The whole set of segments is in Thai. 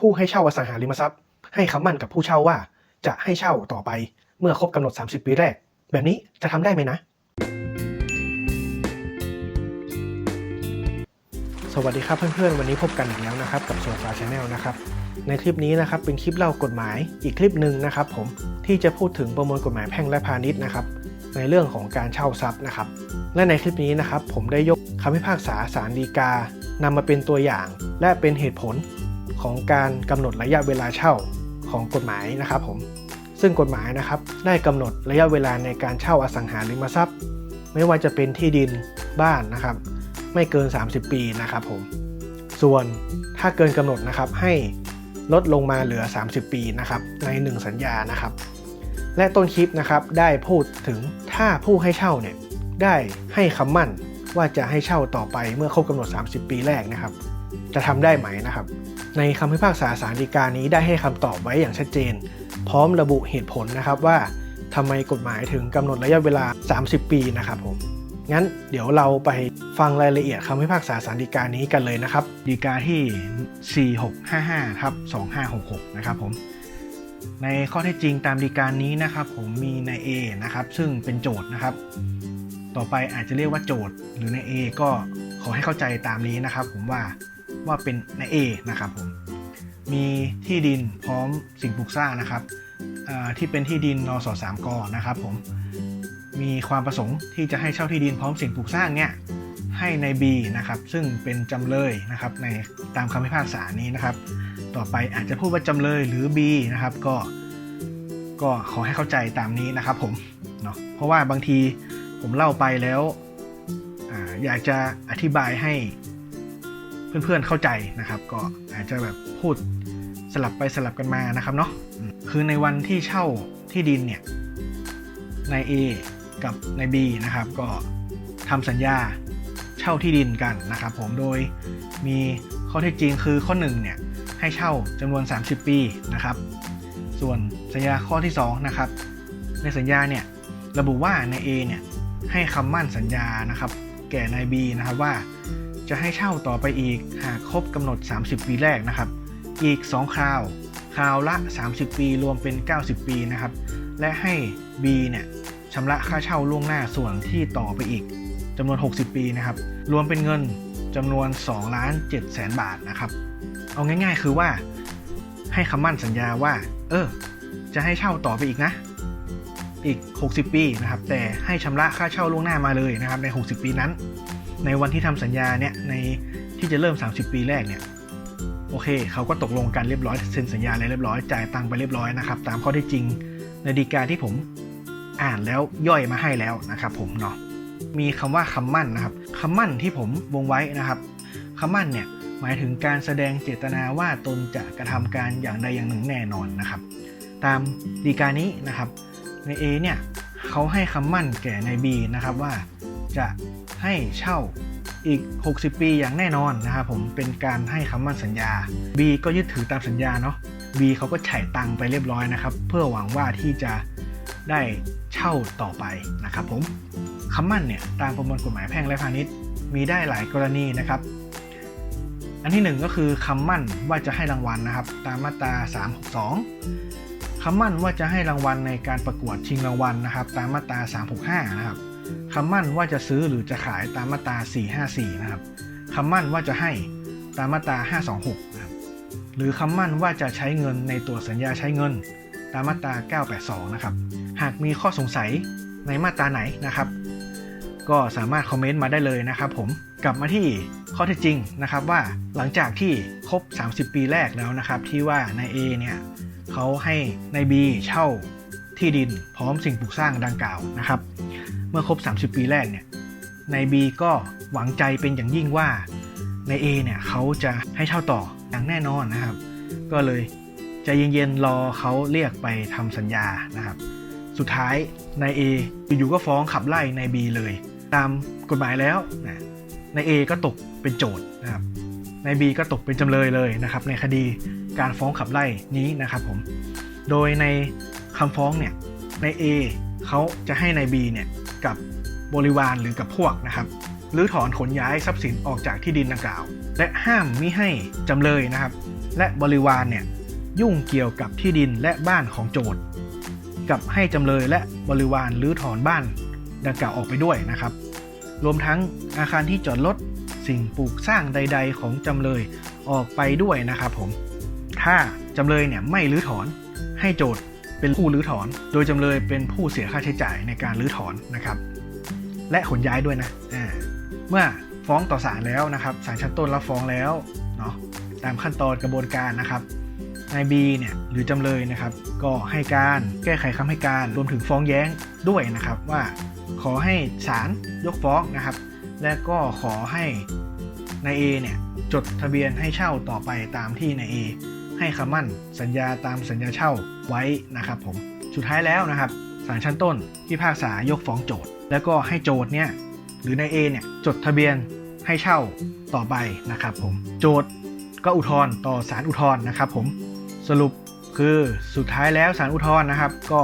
ผู้ให้เช่าอสังหาริมทรัพย์ ให้คำมั่นกับผู้เช่าว่า จะให้เช่าต่อไปเมื่อครบกำหนด 30 ปีแรก แบบนี้จะทำได้ไหมนะ สวัสดีครับเพื่อนๆ วันนี้พบกันอีกแล้วนะครับกับโซฟาชาแนลนะครับในคลิปนี้นะครับเป็นคลิปเล่ากฎหมายอีกคลิปหนึ่งนะครับผมที่จะพูดถึงประมวลกฎหมายแพ่งและพาณิชย์นะครับในเรื่องของการเช่าทรัพย์นะครับ และในคลิปนี้นะครับผมได้ยกคำพิพากษาศาลฎีกานำมาเป็นตัวอย่าง และเป็นเหตุผล ของการกำหนดระยะเวลาเช่าของกฎหมายนะครับผมซึ่งกฎหมายนะครับได้กำหนดระยะเวลาในการเช่าอสังหาริมทรัพย์ ไม่ว่าจะเป็นที่ดินบ้านนะครับ ไม่เกิน 30 ปีนะครับผมส่วนถ้าเกินกำหนดนะครับให้ลดลงมาเหลือ 30 ปีนะครับใน 1 สัญญานะครับ และต้นคลิปนะครับได้พูดถึงถ้าผู้ให้เช่าเนี่ยได้ให้คำมั่นว่าจะให้เช่าต่อไปเมื่อครบกำหนด 30 ปีแรกนะครับ จะทำได้ไหมนะครับ ในคำพิพากษาศาลฎีกานี้ได้ให้คำตอบไว้อย่างชัดเจน พร้อมระบุเหตุผลนะครับว่าทำไมกฎหมายถึงกำหนดระยะเวลา 30 ปีนะครับผม งั้นเดี๋ยวเราไปฟังรายละเอียดคำพิพากษาสารดีกานี้กันเลยนะครับดีกาที่ 4655ทับ2566 นะครับผม ในข้อเท็จจริงตามดีกานี้นะครับ ผมมีนาย A นะครับ ซึ่งเป็นโจทย์นะครับ ต่อไปอาจจะเรียกว่าโจทย์หรือนาย A ก็ขอให้เข้าใจตามนี้นะครับ ผมว่า ว่าเป็นนาย A นะครับผมมีที่ดินพร้อมสิ่งปลูกสร้างนะครับที่เป็นที่ดินนสสามกนะครับผมมีความประสงค์ที่จะให้เช่าที่ดินพร้อมสิ่งปลูกสร้างเนี่ยให้ใน B นะครับซึ่งเป็นจำเลยนะครับในตามคำพิพากษานี้นะครับ ต่อไปอาจจะพูดว่าจำเลยหรือ B นะครับก็ก็ขอให้เข้าใจตามนี้นะครับผมเนาะเพราะว่าบางทีผมเล่าไปแล้วออยากจะอธิบายให้ เพื่อนๆเข้าใจนะครับ ก็อาจจะแบบพูดสลับไปสลับกันมานะครับเนาะคือในวันที่เช่าที่ดินเนี่ยนาย A กับนาย B นะครับ ก็ทำสัญญาเช่าที่ดินกันนะครับผมโดยมีข้อเท็จจริงคือข้อ1เนี่ยให้เช่าจำนวน 30 ปีนะครับ ส่วนสัญญาข้อที่2นะครับในสัญญาเนี่ยระบุว่านาย A เนี่ยให้คำมั่นสัญญานะครับ แก่นาย B นะครับว่า จะให้เช่าต่อไปอีกหากครบกำหนด 30 ปีแรกนะครับ อีก 2 คราว คราวละ 30 ปีรวมเป็น 90 ปีนะครับ และให้ B เนี่ยชำระค่าเช่าล่วงหน้าส่วนที่ต่อไปอีกจำนวน 60 ปีนะครับ รวมเป็นเงินจำนวน2ล้าน7แสนบาทนะครับ เอาง่ายๆ คือว่าให้คำมั่นสัญญาว่า เออ จะให้เช่าต่อไปอีกนะ อีก 60 ปีนะครับ แต่ให้ชำระค่าเช่าล่วงหน้ามาเลยนะครับใน 60 ปีนั้น ในวันที่ทำสัญญาเนี่ยในที่จะเริ่ม 30 ปีแรกเนี่ยโอเคเขาก็ตกลงกันเรียบร้อยเซ็นสัญญาอะไรเรียบร้อยจ่ายตังค์ไปเรียบร้อยนะครับตามข้อเท็จจริงในดีกาที่ผมอ่านแล้วย่อยมาให้แล้วนะครับผมเนาะมีคำว่าคำมั่นนะครับคำมั่นที่ผมวงไว้นะครับคำมั่นเนี่ยหมายถึงการแสดงเจตนาว่าตนจะกระทำการอย่างใดอย่างหนึ่งแน่นอนนะครับ ตามดีกานี้นะครับใน A เนี่ยเขาให้คำมั่นแก่ใน B นะครับว่าจะ ให้เช่าอีก 60 ปีอย่างแน่นอนนะครับผมเป็นการให้คำมั่นสัญญา B ก็ยึดถือตามสัญญาเนาะ B เขาก็จ่ายตังไปเรียบร้อยนะครับ เพื่อหวังว่าที่จะได้เช่าต่อไปนะครับผมคำมั่นเนี่ยตามประมวลกฎหมายแพ่งและพาณิชย์มีได้หลายกรณีนะครับ อันที่หนึ่งก็คือคำมั่นว่าจะให้รางวัลนะครับ ตามมาตรา362คำมั่นว่าจะให้รางวัลในการประกวดชิงรางวัลนะครับ ตามมาตรา365นะครับ คำมั่นว่าจะซื้อหรือจะขายตามมาตรา 454 นะครับคำมั่นว่าจะให้ตามมาตรา 526 นะครับ หรือคำมั่นว่าจะใช้เงินในตัวสัญญาใช้เงิน ตามมาตรา 982 นะครับ หากมีข้อสงสัยในมาตราไหนนะครับ ก็สามารถคอมเมนต์มาได้เลยนะครับผม กลับมาที่ข้อเท็จจริงนะครับว่าหลังจากที่ครบ 30 ปีแรกแล้วนะครับที่ว่านาย A เนี่ยเขาให้นาย B เช่าที่ดินพร้อมสิ่งปลูกสร้างดังกล่าวนะครับ เมื่อครบ 30 ปีแรกเนี่ยนาย B ก็หวังใจเป็นอย่างยิ่งว่านาย A เนี่ยเขาจะให้เช่าต่ออย่างแน่นอนนะครับ ก็เลยใจเย็นๆรอเขาเรียกไปทำสัญญานะครับ สุดท้ายนาย A อยู่ๆก็ฟ้องขับไล่นาย B เลย ตามกฎหมายแล้วนะนาย A ก็ตกเป็นโจทย์นะครับนาย B ก็ตกเป็นจำเลยเลยนะครับ ในคดีการฟ้องขับไล่นี้นะครับผม โดยในคำฟ้องเนี่ยนาย A เขาจะให้นาย B เนี่ย กับบริวารหรือกับพวกนะครับหรือถอนขนย้ายทรัพย์สินออกจากที่ดินดังกล่าว และห้ามมิให้จำเลยนะครับ และบริวารเนี่ยยุ่งเกี่ยวกับที่ดินและบ้านของโจทย์กับให้จำเลยและบริวารรื้อถอนบ้านดังกล่าวออกไปด้วยนะครับ รวมทั้งอาคารที่จอดรถสิ่งปลูกสร้างใด ๆ ของจำเลยออกไปด้วยนะครับผมถ้าจำเลยเนี่ยไม่รื้อถอนให้โจทย์ เป็นผู้รื้อถอน โดยจำเลยเป็นผู้เสียค่าใช้จ่ายในการรื้อถอนนะครับ และขนย้ายด้วยนะเมื่อฟ้องต่อศาลแล้วนะครับศาลชั้นต้นรับฟ้องแล้วเนาะตามขั้นตอนกระบวนการนะครับนายบีเนี่ยหรือจำเลยนะครับ ก็ให้การแก้ไขคำให้การรวมถึงฟ้องแย้งด้วยนะครับ ว่าขอให้ศาลยกฟ้องนะครับ และก็ขอให้นายเอเนี่ยจดทะเบียนให้เช่าต่อไปตามที่นายเอ ให้คำมั่นสัญญาตามสัญญาเช่าไว้นะครับผมสุดท้ายแล้วนะครับศาลชั้นต้นพิพากษายกฟ้องโจทย์ แล้วก็ให้โจทย์เนี่ยหรือนายเอเนี่ยจดทะเบียนให้เช่าต่อไปนะครับผมโจทย์ก็อุทธรณ์ต่อศาลอุทธรณ์นะครับผมสรุปคือสุดท้ายแล้วศาลอุทธรณ์นะครับ ก็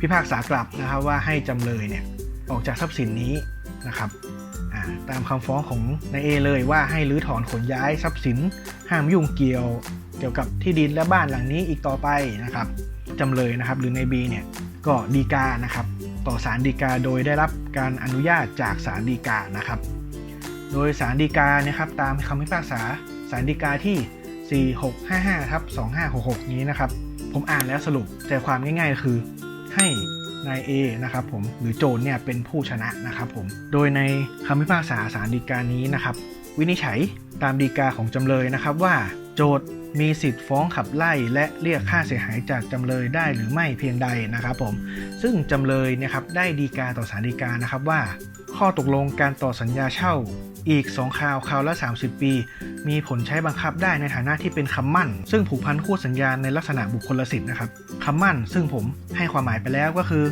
พิพากษากลับนะครับว่าให้จำเลยเนี่ยออกจากทรัพย์สินนี้นะครับตามคำฟ้องของนายเอเลยว่าให้รื้อถอนขนย้ายทรัพย์สิน ห้ามยุ่งเกี่ยวเกี่ยวกับที่ดินและบ้านหลังนี้อีกต่อไปนะครับจำเลยนะครับหรือในบีเนี่ยก็ดีกานะครับต่อศาลฎีกาโดยได้รับการอนุญาตจากศาลฎีกานะครับ โดยศาลฎีกานะครับตามคำพิพากษาศาลฎีกาที่ 4655ทับ2566 นี้นะครับ ผมอ่านแล้วสรุปใจความง่ายๆ คือให้นาย A นะครับผมหรือโจทย์เนี่ยเป็นผู้ชนะนะครับผมโดยในคำพิพากษาศาลฎีกานี้นะครับ วินิจฉัยตามฎีกาของจำเลยนะครับว่า โจทย์มีสิทธิ์ฟ้องขับไล่และเรียกค่าเสียหายจากจำเลยได้หรือไม่เพียงใดนะครับผม ซึ่งจำเลยนะครับได้ฎีกาต่อศาลฎีกานะครับว่า ข้อตกลงการต่อสัญญาเช่าอีก 2 คราว คราวละ 30 ปี มีผลใช้บังคับได้ในฐานะที่เป็นคำมั่น ซึ่งผูกพันคู่สัญญาในลักษณะบุคคลสิทธิ์นะครับคำมั่น ซึ่งผมให้ความหมายไปแล้วก็คือ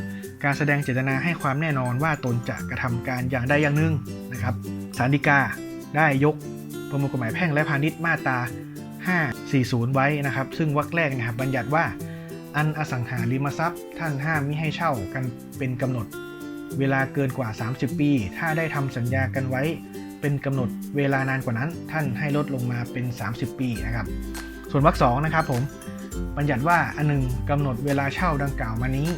การแสดงเจตนาให้ความแน่นอนว่าตนจะกระทำการอย่างใดอย่างหนึ่งนะครับศาลฎีกา ได้ยกประมวลกฎหมายแพ่งและพาณิชย์มาตรา 540 ไว้นะครับ ซึ่งวรรคแรกนะครับบัญญัติว่า อันอสังหาริมทรัพย์ท่านห้ามมิให้เช่ากันเป็นกำหนด เวลาเกินกว่า 30 ปี ถ้าได้ทำสัญญากันไว้ เป็นกำหนดเวลานานกว่านั้น ท่านให้ลดลงมาเป็น 30 ปีนะครับ ส่วนวรรคสองนะครับผมบัญญัติว่าอันหนึ่งกำหนดเวลาเช่าดังกล่าวมานี้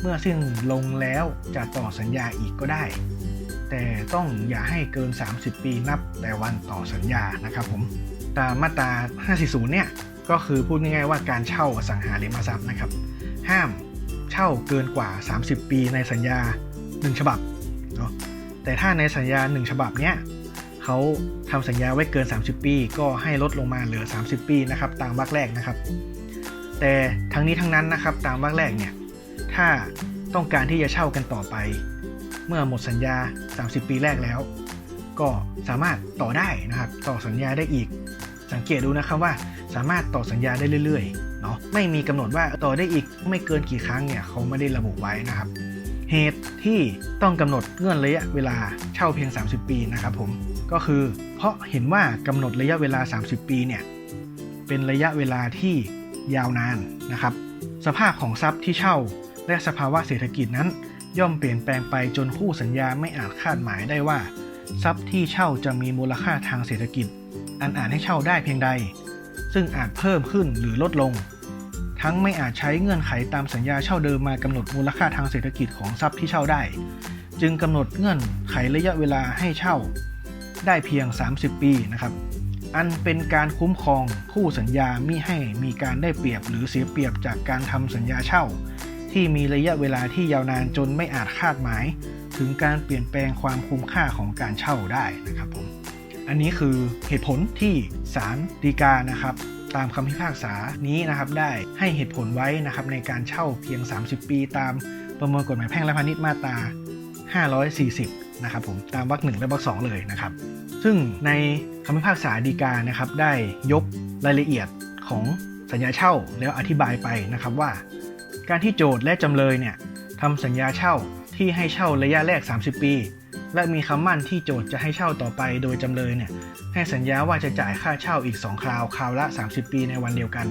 เมื่อสิ้นลงแล้วจะต่อสัญญาอีกก็ได้ แต่ต้องอย่าให้เกิน 30 ปีนับแต่วันต่อสัญญานะครับผมตามมาตรา 540 เนี่ย ก็คือพูดง่ายๆว่าการเช่าอสังหาริมทรัพย์นะครับ ห้ามเช่าเกินกว่า 30 ปีในสัญญา 1 ฉบับเนาะแต่ถ้าในสัญญา 1 ฉบับเนี้ยเขาทำสัญญาไว้เกิน 30 ปี ก็ให้ลดลงมาเหลือ 30 ปีนะครับตามวรรคแรกนะครับ แต่ทั้งนี้ทั้งนั้นนะครับตามวรรคแรกเนี่ยถ้าต้องการที่จะเช่ากันต่อไป เมื่อหมดสัญญา 30 ปีแรกแล้ว ก็สามารถต่อได้นะครับ ต่อสัญญาได้อีก สังเกตดูนะครับว่าสามารถต่อสัญญาได้เรื่อยๆเนาะไม่มีกำหนดว่าต่อได้อีกไม่เกินกี่ครั้งเนี่ยเขาไม่ได้ระบุไว้นะครับ เหตุที่ต้องกำหนดเงื่อนระยะเวลาเช่าเพียง 30 ปีนะครับผมก็คือเพราะเห็นว่ากำหนดระยะเวลา 30 ปีเนี่ยเป็นระยะเวลาที่ยาวนานนะครับ สภาพของทรัพย์ที่เช่าและสภาวะเศรษฐกิจนั้น ย่อมเปลี่ยนแปลงไปจนคู่สัญญาไม่อาจคาดหมายได้ว่า ทรัพย์ที่เช่าจะมีมูลค่าทางเศรษฐกิจ อันอาจให้เช่าได้เพียงใด ซึ่งอาจเพิ่มขึ้นหรือลดลง ทั้งไม่อาจใช้เงื่อนไขตามสัญญาเช่าเดิมมากำหนดมูลค่าทางเศรษฐกิจของทรัพย์ที่เช่าได้ จึงกำหนดเงื่อนไขระยะเวลาให้เช่า ได้เพียง 30 ปีนะครับอันเป็นการคุ้มครองคู่สัญญามิให้มีการได้เปรียบหรือเสียเปรียบจากการทำสัญญาเช่า ที่มีระยะเวลาที่ยาวนานจนไม่อาจคาดหมาย ถึงการเปลี่ยนแปลงความคุ้มค่าของการเช่าได้นะครับผมอันนี้คือเหตุผลที่ศาลฎีกานะครับตามคำพิพากษานี้นะครับได้ให้เหตุผลไว้นะครับในการเช่าเพียง 30 ปี ตามประมวลกฎหมายแพ่งและพาณิชย์มาตรา 540 นะครับผมตามวรรคหนึ่งและวรรคสองเลยนะครับ ซึ่งในคำพิพากษาฎีกานะครับได้ยกรายละเอียดของสัญญาเช่าแล้วอธิบายไปนะครับว่า การที่โจทย์และจำเลยเนี่ยทำสัญญาเช่าที่ให้เช่าระยะแรก 30 ปี และมีคำมั่นที่โจทย์จะให้เช่าต่อไปโดยจำเลยเนี่ยให้สัญญาว่าจะจ่ายค่าเช่าอีก 2 คราว คราวละ 30 ปีในวันเดียวกัน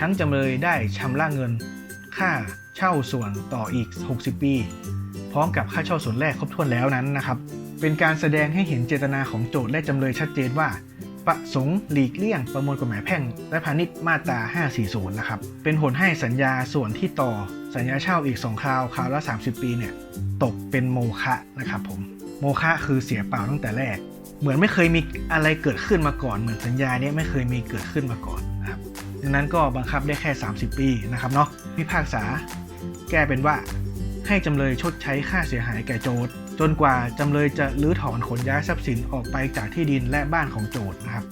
ทั้งจำเลยได้ชำระเงิน ค่าเช่าส่วนต่ออีก 60 ปี พร้อมกับค่าเช่าส่วนแรกครบถ้วนแล้วนั้นนะครับ เป็นการแสดงให้เห็นเจตนาของโจทย์และจำเลยชัดเจนว่า ประสงค์หลีกเลี่ยงประมวลกฎหมายแพ่ง และพาณิชย์มาตรา 540 นะครับ เป็นผลให้สัญญาส่วนที่ต่อสัญญาเช่าอีก 2 คราว คราวละ 30 ปีเนี่ยตกเป็นโมฆะนะครับผม โมฆะคือเสียเปล่าตั้งแต่แรก เหมือนไม่เคยมีอะไรเกิดขึ้นมาก่อน เหมือนสัญญาเนี้ยไม่เคยมีเกิดขึ้นมาก่อนนะครับดังนั้นก็บังคับได้แค่ 30 ปีนะครับเนาะพิพากษา แก้เป็นว่าให้จำเลยชดใช้ค่าเสียหายแก่โจท จนกว่าจำเลยจะรื้อถอนขนย้ายทรัพย์สินออกไปจากที่ดินและบ้านของโจทย์นะครับ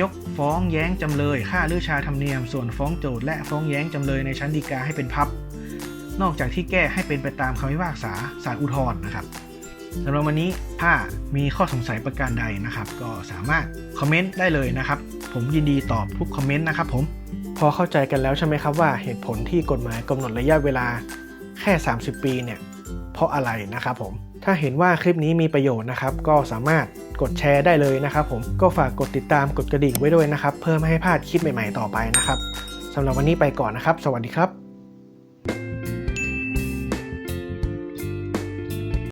ยกฟ้องแย้งจำเลยค่าลือชาธรรมเนียม ส่วนฟ้องโจทย์และฟ้องแย้งจำเลยในชั้นฎีกาให้เป็นพับ นอกจากที่แก้ให้เป็นไปตามคำพิพากษาศาลอุทธรณ์นะครับสำหรับวันนี้ถ้ามีข้อสงสัยประการใดนะครับ ก็สามารถคอมเมนต์ได้เลยนะครับ ผมยินดีตอบทุกคอมเมนต์นะครับผมพอเข้าใจกันแล้วใช่ไหมครับว่าเหตุผลที่กฎหมายกำหนดระยะเวลาแค่ 30 ปีเนี่ยเพราะอะไรนะครับผม ถ้าเห็นว่าคลิปนี้มีประโยชน์นะครับ ก็สามารถกดแชร์ได้เลยนะครับ ผมก็ฝากกดติดตามกดกระดิ่งไว้ด้วยนะครับ เพื่อไม่ให้พลาดคลิปใหม่ๆต่อไปนะครับสำหรับวันนี้ไปก่อนนะครับ สวัสดีครับ